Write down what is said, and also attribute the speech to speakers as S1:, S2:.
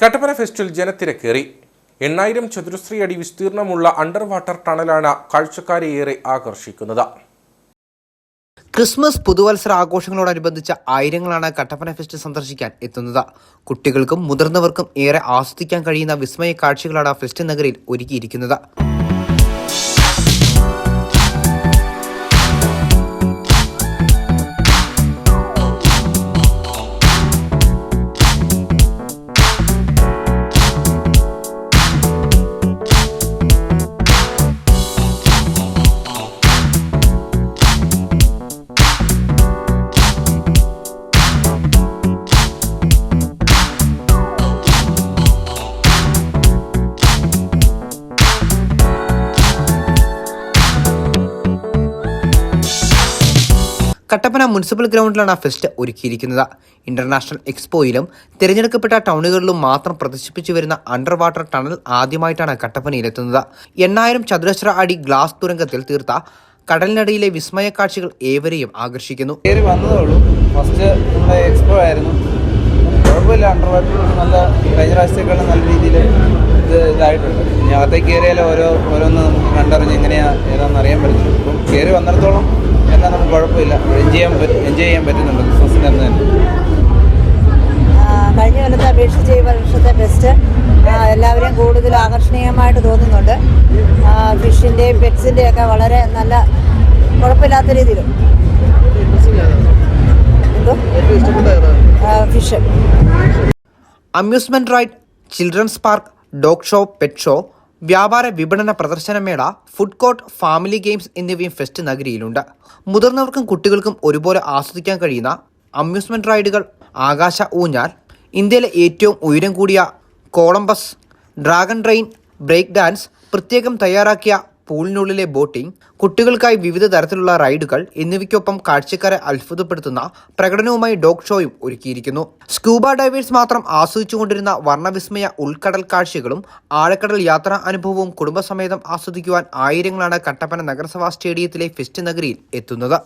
S1: കട്ടപ്പന ഫെസ്റ്റിൽ ജനത്തിരക്കേറി. എണ്ണായിരം ചതുരശ്രീ അടി വിസ്തീർണമുള്ള under water ടണലാണ് കാഴ്ചക്കാരെ ഏറെ ആകർഷിക്കുന്നത്.
S2: ക്രിസ്മസ് പുതുവത്സര ആഘോഷങ്ങളോടനുബന്ധിച്ച് ആയിരങ്ങളാണ് കട്ടപ്പന ഫെസ്റ്റ് സന്ദർശിക്കാൻ എത്തുന്നത്. കുട്ടികൾക്കും മുതിർന്നവർക്കും ഏറെ ആസ്വദിക്കാൻ കഴിയുന്ന വിസ്മയ കാഴ്ചകളാണ് ഫെസ്റ്റ് നഗരിയിൽ ഒരുക്കിയിരിക്കുന്നത്. കട്ടപ്പന മുനിസിപ്പൽ ഗ്രൗണ്ടിലാണ് ഫെസ്റ്റ് ഒരുക്കിയിരിക്കുന്നത്. ഇന്റർനാഷണൽ എക്സ്പോയിലും തിരഞ്ഞെടുക്കപ്പെട്ട ടൗണുകളിലും മാത്രം പ്രദർശിപ്പിച്ചു വരുന്ന അണ്ടർ വാട്ടർ ടണൽ ആദ്യമായിട്ടാണ് കട്ടപ്പനയിലെത്തുന്നത്. എണ്ണായിരം ചതുരശ്ര അടി ഗ്ലാസ് തുരങ്കത്തിൽ തീർത്ത കടലിനടിയിലെ വിസ്മയ കാഴ്ചകൾ ഏവരെയും ആകർഷിക്കുന്നു.
S3: ഫസ്റ്റ് നമ്മുടെ എക്സ്പോ ആയിരുന്നു. നല്ല നല്ല രീതിയിൽ ഇത് ഇതായിട്ടുണ്ട്. ഇനി അകത്തേക്ക് കയറിയാലും ഓരോ ഓരോന്ന് നമുക്ക് കണ്ടറിഞ്ഞ് എങ്ങനെയാണ് ഏതാണെന്ന് അറിയാൻ പറ്റും ഇപ്പം കയറി വന്നിടത്തോളം കുഴപ്പമില്ല. എൻജോയ് ചെയ്യാൻ പറ്റും എൻജോയ് ചെയ്യാൻ പറ്റുന്നുണ്ട്. ക്രിസ്മസിന് അന്ന് തന്നെ.
S4: ആ, കഴിഞ്ഞ കൊല്ലത്തെ അപേക്ഷിച്ച് ഈ വർഷത്തെ ബെസ്റ്റ് എല്ലാവരെയും കൂടുതൽ ആകർഷണീയമായിട്ട് തോന്നുന്നുണ്ട്. ഫിഷിന്റെയും പെറ്റ്സിന്റെയും ഒക്കെ വളരെ നല്ല കുഴപ്പമില്ലാത്ത രീതിയിൽ. എന്തോ? Fish
S2: amusement ride children's park dog show pet show വ്യാപാര വിപണന പ്രദർശനമേള ഫുഡ് കോർട്ട് ഫാമിലി ഗെയിംസ് എന്നിവയും ഫെസ്റ്റ് നഗരിയിലുണ്ട്. മുതിർന്നവർക്കും കുട്ടികൾക്കും ഒരുപോലെ ആസ്വദിക്കാൻ കഴിയുന്ന അമ്യൂസ്മെന്റ് റൈഡുകൾ ആകാശ ഊഞ്ഞാൽ ഇന്ത്യയിലെ ഏറ്റവും ഉയരം കൂടിയ Columbus dragon train break dance പ്രത്യേകം തയ്യാറാക്കിയ പൂളിനുള്ളിലെ ബോട്ടിംഗ് കുട്ടികൾക്കായി വിവിധ തരത്തിലുള്ള റൈഡുകൾ എന്നിവയ്ക്കൊപ്പം കാഴ്ചക്കാരെ അത്ഭുതപ്പെടുത്തുന്ന പ്രകടനവുമായി ഡോഗ് ഷോയും ഒരുക്കിയിരിക്കുന്നു. സ്കൂബ ഡൈവേഴ്സ് മാത്രം ആസ്വദിച്ചുകൊണ്ടിരുന്ന വർണവിസ്മയ ഉൾക്കടൽ കാഴ്ചകളും ആഴക്കടൽ യാത്രാ അനുഭവവും കുടുംബസമേതം ആസ്വദിക്കുവാൻ ആയിരങ്ങളാണ് കട്ടപ്പന നഗരസഭാ സ്റ്റേഡിയത്തിലെ ഫെസ്റ്റ് നഗരിയിൽ എത്തുന്നത്.